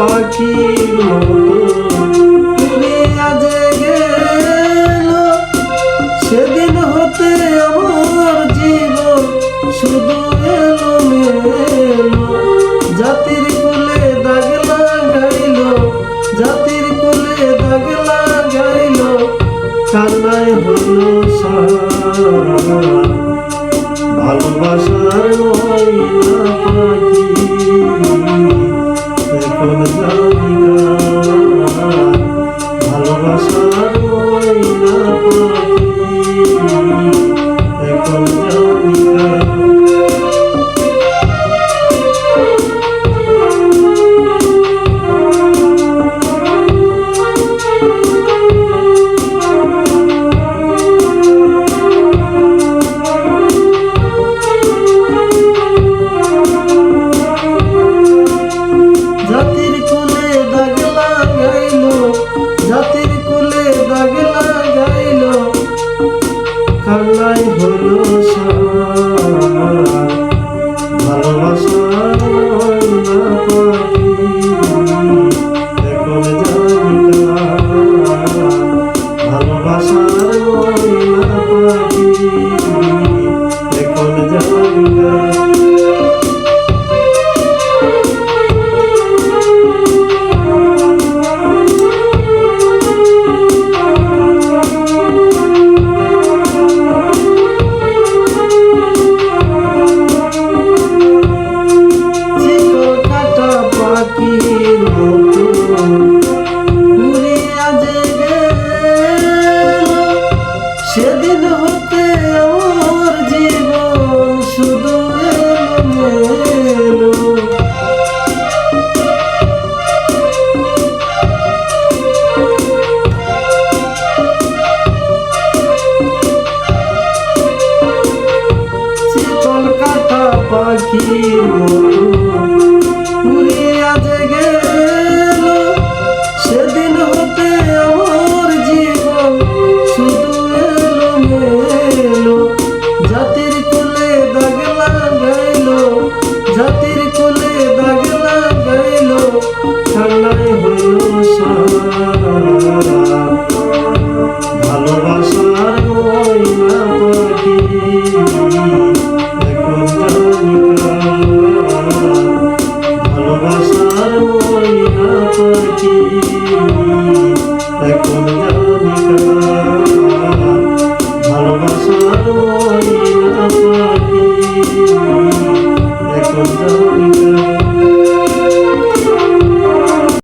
পাখির উড়ে আজে গেল, সেদিন হতে আমার জীবন শুধু এলো মেলো জাতির কোলে দাগ লাগাইল জাতির কোলে দাগ লাগাইল কান্নায় হলো সারা। পাখির মতো ভালোবাসা